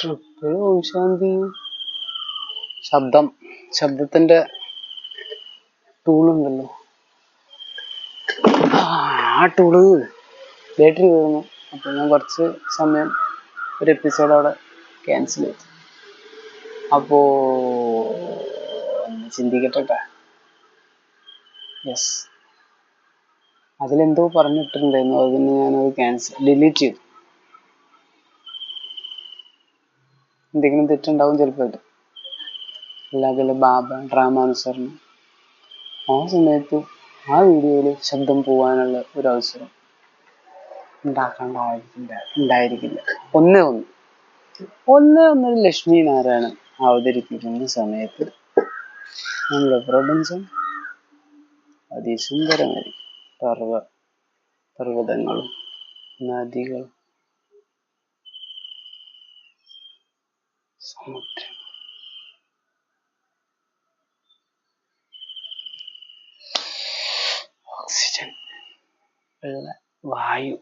Trip Om Shanti ശബ്ദം. ശബ്ദത്തിന്റെ ടൂളുണ്ടല്ലോ ആ ടൂൾ ബാറ്ററി വീഴുന്നു അപ്പൊ ഞാൻ കുറച്ച് സമയം ഒരു എപ്പിസോഡ് അവിടെ ക്യാൻസൽ ചെയ്തു. അപ്പോ ചിന്തിക്കട്ടെ യെസ് അതിലെന്തോ പറഞ്ഞിട്ടുണ്ടായിരുന്നു. അതിന് ഞാനത് ക്യാൻസൽ ഡിലീറ്റ് ചെയ്തു. എന്തെങ്കിലും തെറ്റുണ്ടാവും ചിലപ്പോൾ അല്ലെങ്കിൽ ബാബ ഡ്രാമ അനുസരണം. ആ സമയത്ത് ആ വീഡിയോയിൽ ശബ്ദം പോവാനുള്ള ഒരു അവസരം ഉണ്ടാക്കേണ്ട ഉണ്ടായിരിക്കില്ല. ഒന്നേ ഒന്ന്. ഒന്നേ ഒന്നൊരു ലക്ഷ്മി നാരായണൻ അവതരിപ്പിക്കുന്ന സമയത്ത് നമ്മുടെ പ്രപഞ്ചം അതിസുന്ദരമായിരിക്കും. പർവ പർവതങ്ങളും നദികളും സമുദ്രം ഓക്സിജൻ ഉള്ള വായു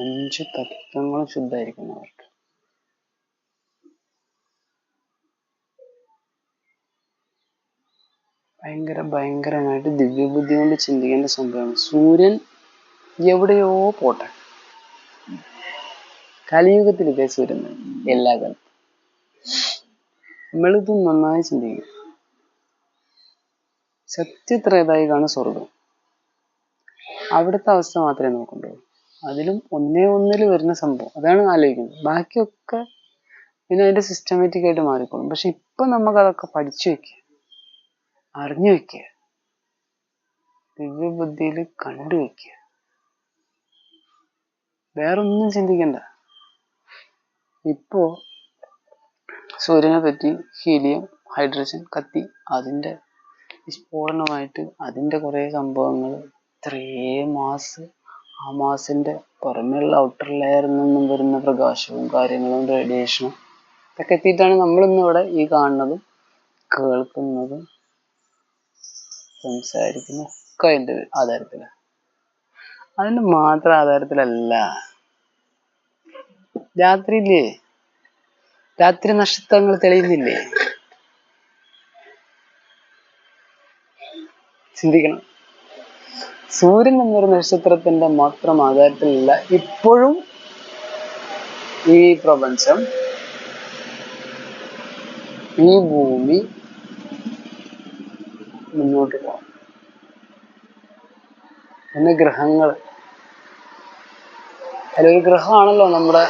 അഞ്ച് തത്വങ്ങളും ശുദ്ധമായിരിക്കുന്നവർക്ക്. ഭയങ്കര ഭയങ്കരമായിട്ട് ദിവ്യബുദ്ധി കൊണ്ട് ചിന്തിക്കേണ്ട സംഭവമാണ്. സൂര്യൻ എവിടെയോ പോട്ടെ. കലിയുഗത്തിലൊക്കെ സൂര്യൻ? എല്ലാ കാലത്തും. നമ്മളിത് നന്നായി ചിന്തിക്കും. സത്യത്രേതായികാണ് സ്വർഗം അവിടുത്തെ അവസ്ഥ മാത്രമേ നോക്കണ്ടോ അതിലും ഒന്നേ ഒന്നിൽ വരുന്ന സംഭവം. അതാണ് ആലോചിക്കുന്നത്. ബാക്കിയൊക്കെ പിന്നെ അതിന്റെ സിസ്റ്റമാറ്റിക് ആയിട്ട് മാറിക്കോളും. പക്ഷെ ഇപ്പൊ നമുക്ക് അതൊക്കെ പഠിച്ചു വെക്കുക. അറിഞ്ഞു വെക്കുക. ദിവ്യബുദ്ധിയിൽ കണ്ടു വെക്കുക. വേറൊന്നും ചിന്തിക്കണ്ട. ഇപ്പോ സൂര്യനെ പറ്റി ഹീലിയം ഹൈഡ്രജൻ കത്തി അതിന്റെ വിസ്ഫോടനമായിട്ട് അതിന്റെ കുറേ സംഭവങ്ങൾ ഇത്രയും മാസ് ആ മാസിന്റെ പുറമെയുള്ള ഔട്ടർ ലെയറിൽ നിന്നും വരുന്ന പ്രകാശവും കാര്യങ്ങളും റേഡിയേഷനും ഇതൊക്കെ എത്തിയിട്ടാണ് നമ്മളിന്നിവിടെ ഈ കാണുന്നതും കേൾക്കുന്നതും സംസാരിക്കുന്നതും ഒക്കെ അതിന്റെ ആധാരത്തിലാണ് അതിന്റെ മാത്രം ആധാരത്തിലല്ല. രാത്രിയില്ലേ? രാത്രി നക്ഷത്രങ്ങൾ തെളിയുന്നില്ലേ? ചിന്തിക്കണം. സൂര്യൻ എന്നൊരു നക്ഷത്രത്തിന്റെ മാത്രം ആധാരത്തിലല്ല ഇപ്പോഴും ഈ പ്രപഞ്ചം ഈ ഭൂമി മുന്നോട്ട് പോകാം പിന്നെ ഗ്രഹങ്ങൾ. അതിലൊരു ഗ്രഹമാണല്ലോ നമ്മുടെ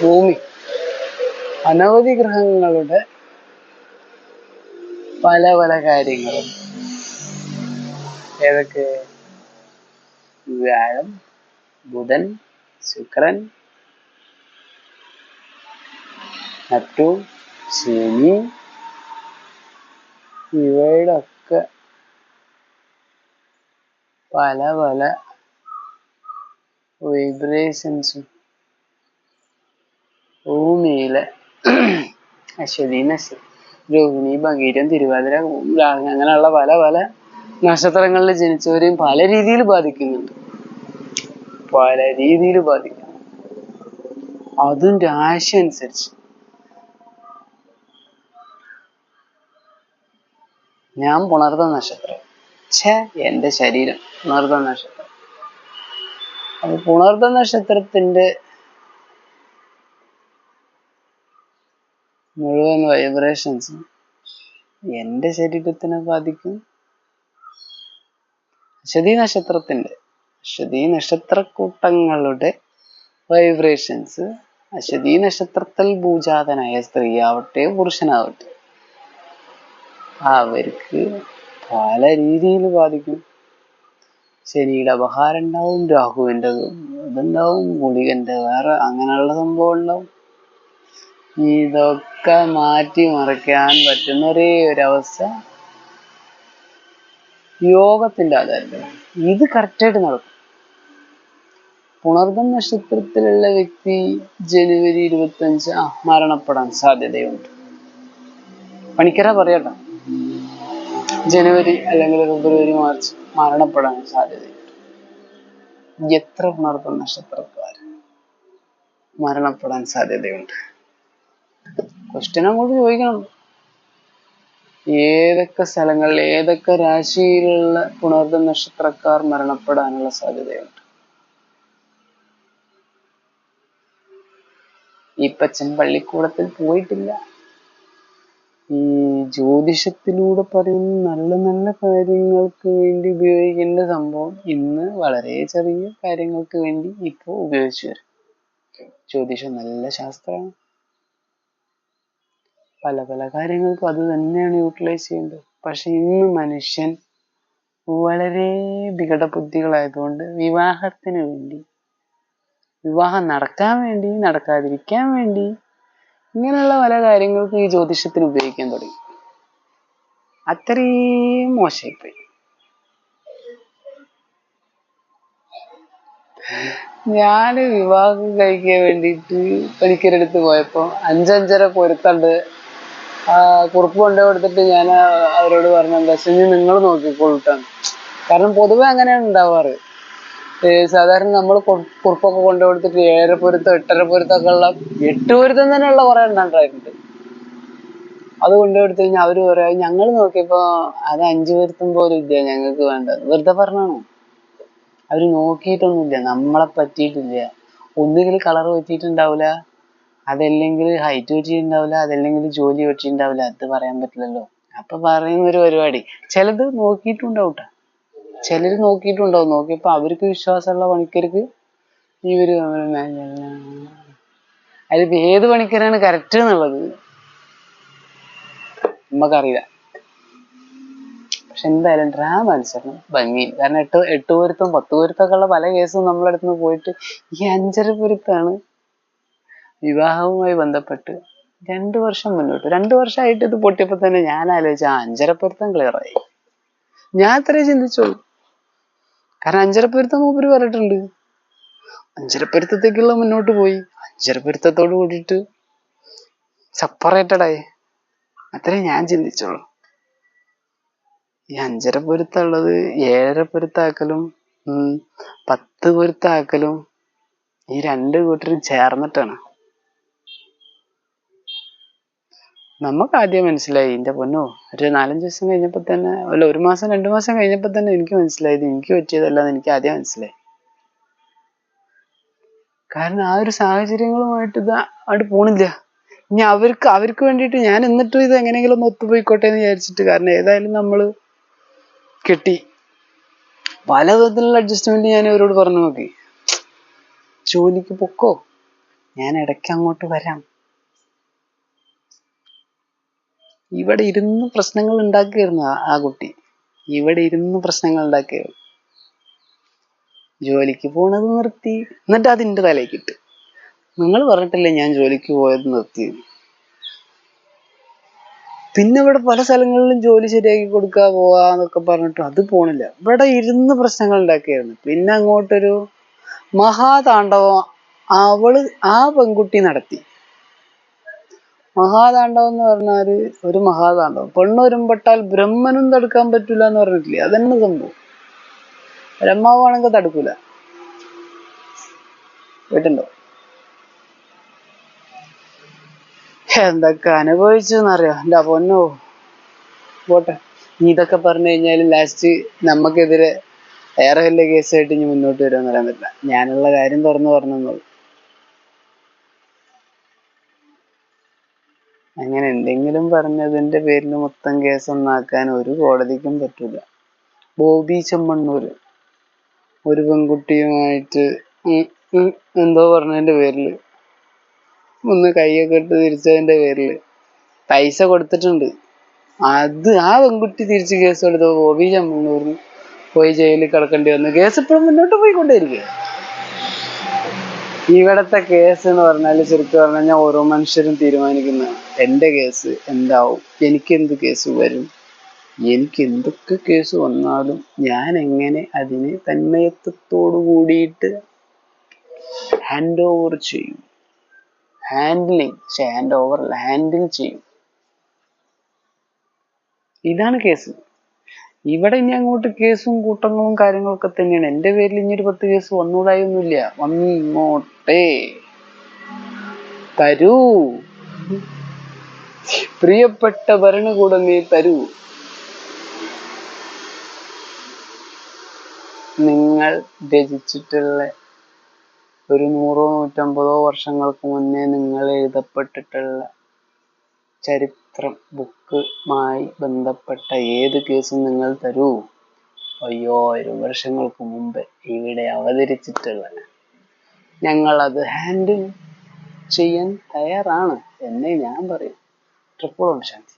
ഭൂമി. അനവധി ഗ്രഹങ്ങളുടെ പല പല കാര്യങ്ങളും. ഏതൊക്കെ? വ്യാഴം ബുധൻ ശുക്രൻ നെപ്റ്റ്യൂൺ ശനി ഇവയുടെ ഒക്കെ പല പല വൈബ്രേഷൻസും ഭൂമിയിലെ അശ്വതി നശി രോഹിണി ഭഗീരം തിരുവാതിര അങ്ങനെയുള്ള പല പല നക്ഷത്രങ്ങളിൽ ജനിച്ചവരെയും പല രീതിയിൽ ബാധിക്കുന്നുണ്ട്. പല രീതിയിൽ ബാധിക്കുന്നു. അതും രാശി അനുസരിച്ച്. ഞാൻ പുണർത്ത നക്ഷത്രം. ഛേ എന്റെ ശരീരം പുണർത്ത നക്ഷത്രം. അപ്പൊ പുണർത്ത നക്ഷത്രത്തിന്റെ മുഴുവൻ വൈബ്രേഷൻസും എന്റെ ശരീരത്തിനെ ബാധിക്കും. അശ്വതി നക്ഷത്രത്തിന്റെ അശ്വതി നക്ഷത്രക്കൂട്ടങ്ങളുടെ വൈബ്രേഷൻസ് അശ്വതി നക്ഷത്രത്തിൽ ഭൂജാതനായ സ്ത്രീയാവട്ടെ പുരുഷനാവട്ടെ അവർക്ക് പല രീതിയിൽ ബാധിക്കും. ശനിയുടെ അപഹാരം ഉണ്ടാവും രാഹുവിന്റെ ഇതുണ്ടാവും ഗുളികന്റെ വേറെ അങ്ങനെയുള്ള സംഭവം ഉണ്ടാവും. ഇതൊക്കെ മാറ്റി മറിക്കാൻ പറ്റുന്ന ഒരേ ഒരു അവസ്ഥ യോഗത്തിന്റെ ആധാരത്തിലാണ് ഇത് കറക്റ്റായിട്ട് നടക്കും. പുണർദം നക്ഷത്രത്തിലുള്ള വ്യക്തി ജനുവരി ഇരുപത്തഞ്ച് മരണപ്പെടാൻ സാധ്യതയുണ്ട്. പണിക്കര പറയട്ടെ. ജനുവരി അല്ലെങ്കിൽ ഫെബ്രുവരി മാർച്ച് മരണപ്പെടാൻ സാധ്യതയുണ്ട്. എത്ര പുണർദം നക്ഷത്രക്കാർ മരണപ്പെടാൻ സാധ്യതയുണ്ട്? ക്വസ്റ്റ്യൻ അങ്ങോട്ട് ചോദിക്കണം. ഏതൊക്കെ സ്ഥലങ്ങളിൽ ഏതൊക്കെ രാശിയിലുള്ള പുണർദ നക്ഷത്രക്കാർ മരണപ്പെടാനുള്ള സാധ്യതയുണ്ട്? ഈപ്പച്ചൻ പള്ളിക്കൂടത്തിൽ പോയിട്ടില്ല. ഈ ജ്യോതിഷത്തിലൂടെ പറയുന്ന നല്ല നല്ല കാര്യങ്ങൾക്ക് വേണ്ടി ഉപയോഗിക്കേണ്ട സംഭവം ഇന്ന് വളരെ ചെറിയ കാര്യങ്ങൾക്ക് വേണ്ടി ഇപ്പോൾ ഉപയോഗിച്ചു വരും. ജ്യോതിഷം നല്ല ശാസ്ത്രമാണ്. പല പല കാര്യങ്ങൾക്കും അത് തന്നെയാണ് യൂട്ടിലൈസ് ചെയ്യേണ്ടത്. പക്ഷെ ഇന്ന് മനുഷ്യൻ വളരെ വികട ബുദ്ധികളായതുകൊണ്ട് വിവാഹത്തിന് വേണ്ടി വിവാഹം നടക്കാൻ വേണ്ടി നടക്കാതിരിക്കാൻ വേണ്ടി ഇങ്ങനെയുള്ള പല കാര്യങ്ങൾക്കും ഈ ജ്യോതിഷത്തിന് ഉപയോഗിക്കാൻ തുടങ്ങി. അത്രയും മോശമായിപ്പോയി ഞാൻ വിവാഹം കഴിക്കാൻ വേണ്ടിയിട്ട് പണിക്കരടുത്ത് പോയപ്പോ അഞ്ചഞ്ചര പൊരുത്തണ്ട് കുറിപ്പ് കൊണ്ടു കൊടുത്തിട്ട് ഞാൻ അവരോട് പറഞ്ഞു എന്താ നിങ്ങൾ നോക്കിക്കൊള്ളിട്ടാണ് കാരണം പൊതുവെ അങ്ങനെയാണ് ഉണ്ടാവാറ്. സാധാരണ നമ്മൾ കുറിപ്പൊക്കെ കൊണ്ടു കൊടുത്തിട്ട് ഏഴര പൊരുത്തം എട്ടര പൊരുത്തൊക്കെ ഉള്ള എട്ട് പൊരുത്തം തന്നെ ഉള്ള കുറെ ഉണ്ടായിട്ടുണ്ട് അത് കൊണ്ടു കൊടുത്തു കഴിഞ്ഞാൽ അവർ പറയാ ഞങ്ങൾ നോക്കിയപ്പോ അത് അഞ്ചു പൊരുത്തം പോലും ഇല്ല ഞങ്ങൾക്ക് വേണ്ടത്. വെറുതെ പറഞ്ഞാണോ? അവർ നോക്കിയിട്ടൊന്നുമില്ല നമ്മളെ പറ്റിയിട്ടില്ല. ഒന്നുകിൽ കളർ പറ്റിയിട്ടുണ്ടാവില്ല അതല്ലെങ്കിൽ ഹൈറ്റ് വെച്ചിട്ടുണ്ടാവില്ല അതല്ലെങ്കിൽ ജോലി വെച്ചിട്ടുണ്ടാവില്ല അത് പറയാൻ പറ്റില്ലല്ലോ. അപ്പൊ പറയുന്ന ഒരു പരിപാടി. ചിലത് നോക്കിയിട്ടുണ്ടാവും കേട്ടോ ചിലര് നോക്കിയിട്ടുണ്ടാവും. നോക്കിയപ്പോ അവർക്ക് വിശ്വാസമുള്ള പണിക്കർക്ക് ഇവർ അതിലിപ്പോ ഏത് പണിക്കരാണ് കറക്റ്റ് എന്നുള്ളത്? നമുക്കറിയില്ല. പക്ഷെ എന്തായാലും ഡ്രാമ മത്സരം ഭംഗി. കാരണം എട്ട് എട്ട് പൊരുത്തം പത്ത് പൊരുത്തൊക്കെ ഉള്ള പല കേസും നമ്മളെ അടുത്ത് പോയിട്ട് ഈ അഞ്ചര പൊരുത്താണ് വിവാഹവുമായി ബന്ധപ്പെട്ട് രണ്ടു വർഷം മുന്നോട്ട്. രണ്ടു വർഷമായിട്ട് ഇത് പൊട്ടിയപ്പോ തന്നെ ഞാൻ ആലോചിച്ച ആ അഞ്ചര പൊരുത്തം ക്ലിയർ ആയി. ഞാൻ അത്രേ ചിന്തിച്ചോളൂ കാരണം അഞ്ചര പൊരുത്തം മൂപ്പര് പറഞ്ഞിട്ടുണ്ട്. അഞ്ചര പൊരുത്തത്തേക്കുള്ള മുന്നോട്ട് പോയി. അഞ്ചര പൊരുത്തത്തോട് കൂടിയിട്ട് സെപ്പറേറ്റഡ് ആയി. അത്രേ ഞാൻ ചിന്തിച്ചോളൂ ഈ അഞ്ചര പൊരുത്തമുള്ളത് ഏഴര പൊരുത്താക്കലും പത്ത് പൊരുത്താക്കലും ഈ രണ്ട് കൂട്ടരും ചേർന്നിട്ടാണ്. നമുക്ക് ആദ്യം മനസ്സിലായി എന്റെ പൊന്നോ ഒരു നാലഞ്ച് ദിവസം കഴിഞ്ഞപ്പോ തന്നെ അല്ല ഒരു മാസം രണ്ടു മാസം കഴിഞ്ഞപ്പോ തന്നെ എനിക്ക് മനസ്സിലായത് എനിക്ക് പറ്റിയതല്ലാന്ന് എനിക്ക് ആദ്യം മനസ്സിലായി. കാരണം ആ ഒരു സാഹചര്യങ്ങളുമായിട്ട് ഇത് അവിടെ പോണില്ല. ഇനി അവർക്ക് അവർക്ക് വേണ്ടിയിട്ട് ഞാൻ എന്നിട്ടും ഇത് എങ്ങനെയെങ്കിലും ഒന്ന് ഒത്തുപോയിക്കോട്ടെ എന്ന് വിചാരിച്ചിട്ട് കാരണം ഏതായാലും നമ്മൾ കെട്ടി. പല വിധത്തിലുള്ള അഡ്ജസ്റ്റ്മെന്റ് ഞാൻ ഇവരോട് പറഞ്ഞു നോക്കി ജോലിക്ക് പൊക്കോ ഞാൻ ഇടയ്ക്ക് അങ്ങോട്ട് വരാം. ഇവിടെ ഇരുന്ന് പ്രശ്നങ്ങൾ ഉണ്ടാക്കിയിരുന്നു ആ- കുട്ടി. ഇവിടെ ഇരുന്ന് പ്രശ്നങ്ങൾ ഉണ്ടാക്കിയിരുന്നു ജോലിക്ക് പോണത് നിർത്തി. എന്നിട്ട് അതിന്റെ തലയ്ക്ക് ഇട്ട് നിങ്ങൾ പറഞ്ഞിട്ടില്ലേ ഞാൻ ജോലിക്ക് പോയത് നിർത്തി പിന്നെ ഇവിടെ പല സ്ഥലങ്ങളിലും ജോലി ശരിയാക്കി കൊടുക്കുക പോവാന്നൊക്കെ പറഞ്ഞിട്ട് അത് പോണില്ല. ഇവിടെ ഇരുന്ന് പ്രശ്നങ്ങൾ ഉണ്ടാക്കിയായിരുന്നു. പിന്നെ അങ്ങോട്ടൊരു മഹാതാണ്ഡവം അവൾ ആ പെൺകുട്ടി നടത്തി. മഹാതാണ്ഡവം എന്ന് പറഞ്ഞാൽ ഒരു മഹാതാണ്ഡവം. പെണ്ണൊരുമ്പെട്ടാൽ ബ്രഹ്മനും തടുക്കാൻ പറ്റൂല എന്ന് പറഞ്ഞിട്ടില്ലേ? അതന്നെ സംഭവം. ബ്രഹ്മാവാണെങ്കിൽ തടുക്കൂല. കേട്ടുണ്ടോ? എന്തൊക്കെ അനുഭവിച്ചു എന്നറിയോ എന്റെ പൊന്നോ. പോട്ടെ. നീ ഇതൊക്കെ പറഞ്ഞു കഴിഞ്ഞാൽ ലാസ്റ്റ് നമുക്കെതിരെ വേറെ വല്ല കേസായിട്ട് ഇനി മുന്നോട്ട് വരുമെന്ന് പറയാൻ പറ്റില്ല. ഞാനുള്ള കാര്യം തുറന്നു പറഞ്ഞെന്നുള്ളൂ അങ്ങനെ എന്തെങ്കിലും പറഞ്ഞതിന്റെ പേരിൽ മൊത്തം കേസൊന്നാക്കാൻ ഒരു കോടതിക്കും പറ്റൂല. ബോബി ചെമ്മണ്ണൂര്. ഒരു പെൺകുട്ടിയുമായിട്ട് എന്തോ പറഞ്ഞതിന്റെ പേരിൽ ഒന്ന് കൈയൊക്കെ ഇട്ട് തിരിച്ചതിന്റെ പേരിൽ പൈസ കൊടുത്തിട്ടുണ്ട്. അത് ആ പെൺകുട്ടി തിരിച്ച് കേസ് കൊടുത്തപ്പോൾ ബോബി ചെമ്മണ്ണൂരിന് പോയി ജയിലിൽ കിടക്കേണ്ടി വന്നു. കേസ് ഇപ്പോഴും മുന്നോട്ട് പോയിക്കൊണ്ടേയിരിക്കുക ഇവിടത്തെ കേസ് എന്ന് പറഞ്ഞാൽ ശരിക്കും പറഞ്ഞാൽ കഴിഞ്ഞാൽ ഓരോ മനുഷ്യരും തീരുമാനിക്കുന്ന എന്റെ കേസ് എന്താവും? എനിക്ക് എന്ത് കേസ് വരും? എനിക്ക് എന്തൊക്കെ കേസ് വന്നാലും ഞാൻ എങ്ങനെ അതിനെ തന്മയത്വത്തോടു കൂടിയിട്ട് ഹാൻഡ് ഓവർ ചെയ്യും? ഹാൻഡിലിങ് ഹാൻഡ് ഓവർ ഹാൻഡിൽ ചെയ്യും. ഇതാണ് കേസ് ഇവിടെ ഇനി അങ്ങോട്ട് കേസും കൂട്ടങ്ങളും കാര്യങ്ങളൊക്കെ തന്നെയാണ്. എന്റെ പേരിൽ ഇനി ഒരു പത്ത് കേസ് വന്നൂടായൊന്നുമില്ല. വന്നിങ്ങോട്ടേ. തരൂ. പ്രിയപ്പെട്ട ഭരണകൂടമേ തരൂ. നിങ്ങൾ രചിച്ചിട്ടുള്ള ഒരു നൂറോ നൂറ്റമ്പതോ വർഷങ്ങൾക്ക് മുന്നേ നിങ്ങൾ എഴുതപ്പെട്ടിട്ടുള്ള ചരിത്രം ബുക്കുമായി ബന്ധപ്പെട്ട ഏത് കേസും നിങ്ങൾ തരൂ. ഒരു വർഷങ്ങൾക്ക് മുമ്പ് ഇവിടെ അവതരിച്ചിട്ടുള്ള ഞങ്ങൾ അത് ഹാൻഡിൽ ചെയ്യാൻ തയ്യാറാണ് എന്നേ ഞാൻ പറയും. ട്രിപ്പിൾ ശാന്തി